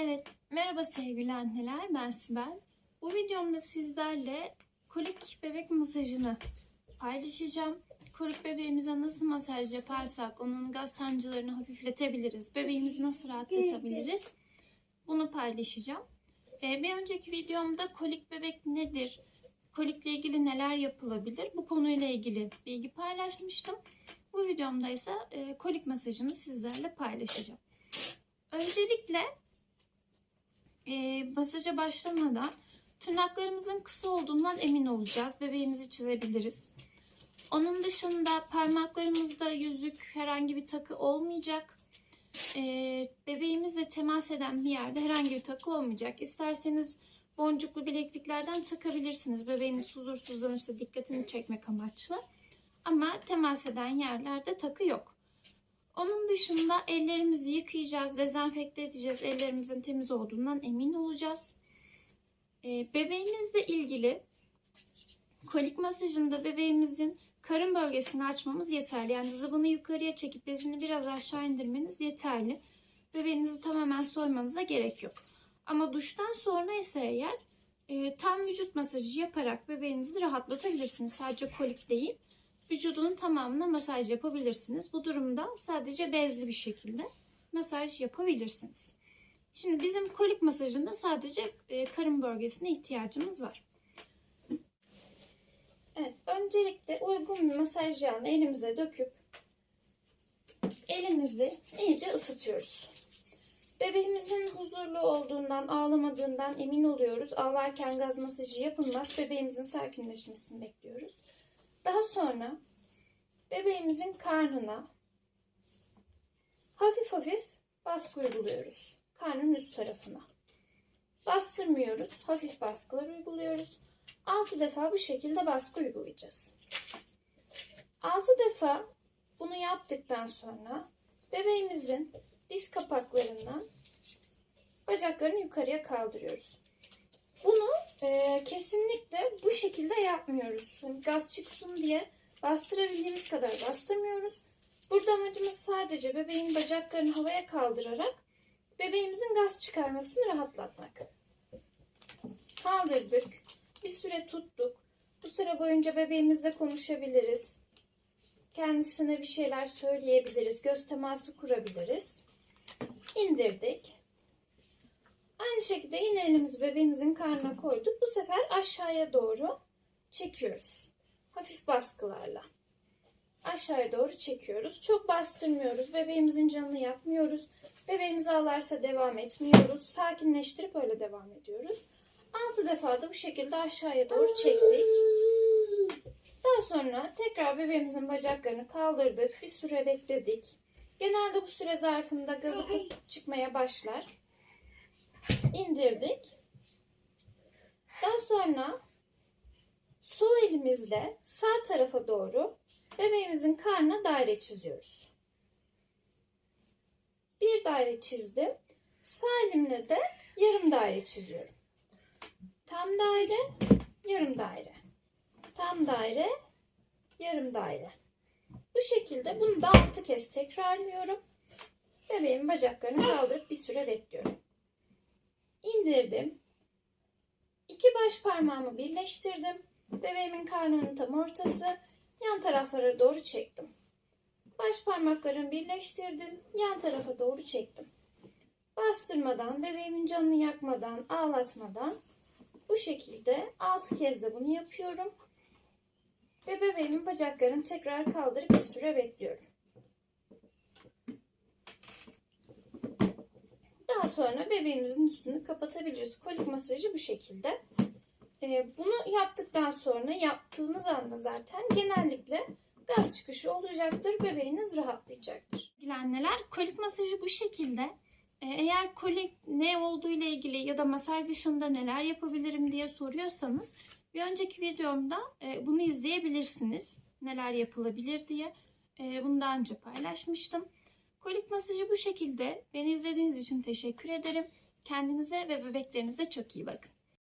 Evet, merhaba sevgili anneler, ben Sibel. Bu videomda sizlerle kolik bebek masajını paylaşacağım. Kolik bebeğimize nasıl masaj yaparsak onun gaz sancılarını hafifletebiliriz, bebeğimizi nasıl rahatlatabiliriz bunu paylaşacağım. Bir önceki videomda kolik bebek nedir, kolikle ilgili neler yapılabilir bu konuyla ilgili bilgi paylaşmıştım. Bu videomda ise e, kolik masajını sizlerle paylaşacağım. Öncelikle e, masaja başlamadan tırnaklarımızın kısa olduğundan emin olacağız. Bebeğimizi çizebiliriz. Onun dışında parmaklarımızda yüzük herhangi bir takı olmayacak. E, bebeğimizle temas eden bir yerde herhangi bir takı olmayacak. İsterseniz boncuklu bilekliklerden takabilirsiniz. Bebeğiniz huzursuzlanırsa dikkatini çekmek amaçlı. Ama temas eden yerlerde takı yok. Onun dışında ellerimizi yıkayacağız, dezenfekte edeceğiz. Ellerimizin temiz olduğundan emin olacağız. Ee, bebeğimizle ilgili kolik masajında bebeğimizin karın bölgesini açmamız yeterli. Yani zıbını yukarıya çekip bezini biraz aşağı indirmeniz yeterli. Bebeğinizi tamamen soymanıza gerek yok. Ama duştan sonra ise eğer e, tam vücut masajı yaparak bebeğinizi rahatlatabilirsiniz. Sadece kolik değil vücudunun tamamına masaj yapabilirsiniz. Bu durumda sadece bezli bir şekilde masaj yapabilirsiniz. Şimdi bizim kolik masajında sadece e, karın bölgesine ihtiyacımız var. Evet, öncelikle uygun bir masaj yağını elimize döküp elimizi iyice ısıtıyoruz. Bebeğimizin huzurlu olduğundan, ağlamadığından emin oluyoruz. Ağlarken gaz masajı yapılmaz. Bebeğimizin sakinleşmesini bekliyoruz. Daha sonra bebeğimizin karnına hafif hafif baskı uyguluyoruz. Karnın üst tarafına. Bastırmıyoruz. Hafif baskılar uyguluyoruz. 6 defa bu şekilde baskı uygulayacağız. 6 defa bunu yaptıktan sonra bebeğimizin diz kapaklarından bacaklarını yukarıya kaldırıyoruz. Bunu e, kesinlikle bu şekilde yapmıyoruz. Yani gaz çıksın diye bastırabildiğimiz kadar bastırmıyoruz. Burada amacımız sadece bebeğin bacaklarını havaya kaldırarak bebeğimizin gaz çıkarmasını rahatlatmak. Kaldırdık. Bir süre tuttuk. Bu süre boyunca bebeğimizle konuşabiliriz. Kendisine bir şeyler söyleyebiliriz. Göz teması kurabiliriz. İndirdik. Aynı şekilde yine elimizi bebeğimizin karnına koyduk. Bu sefer aşağıya doğru çekiyoruz. Hafif baskılarla. Aşağıya doğru çekiyoruz. Çok bastırmıyoruz. Bebeğimizin canını yakmıyoruz. Bebeğimiz ağlarsa devam etmiyoruz. Sakinleştirip öyle devam ediyoruz. 6 defa da bu şekilde aşağıya doğru çektik. Daha sonra tekrar bebeğimizin bacaklarını kaldırdık. Bir süre bekledik. Genelde bu süre zarfında gazı çıkmaya başlar indirdik. Daha sonra sol elimizle sağ tarafa doğru bebeğimizin karnına daire çiziyoruz. Bir daire çizdim. Sağ elimle de yarım daire çiziyorum. Tam daire, yarım daire. Tam daire, yarım daire. Bu şekilde bunu da altı kez tekrarlıyorum. Bebeğimin bacaklarını kaldırıp bir süre bekliyorum indirdim. İki baş parmağımı birleştirdim. Bebeğimin karnının tam ortası. Yan taraflara doğru çektim. Baş parmaklarımı birleştirdim. Yan tarafa doğru çektim. Bastırmadan, bebeğimin canını yakmadan, ağlatmadan bu şekilde 6 kez de bunu yapıyorum. Ve bebeğimin bacaklarını tekrar kaldırıp bir süre bekliyorum. Daha sonra bebeğimizin üstünü kapatabiliriz. Kolik masajı bu şekilde. Ee, bunu yaptıktan sonra yaptığınız anda zaten genellikle gaz çıkışı olacaktır. Bebeğiniz rahatlayacaktır. Anneler kolik masajı bu şekilde. Ee, eğer kolik ne olduğu ile ilgili ya da masaj dışında neler yapabilirim diye soruyorsanız bir önceki videomda e, bunu izleyebilirsiniz. Neler yapılabilir diye. E, bunu daha önce paylaşmıştım. Kolik masajı bu şekilde. Beni izlediğiniz için teşekkür ederim. Kendinize ve bebeklerinize çok iyi bakın.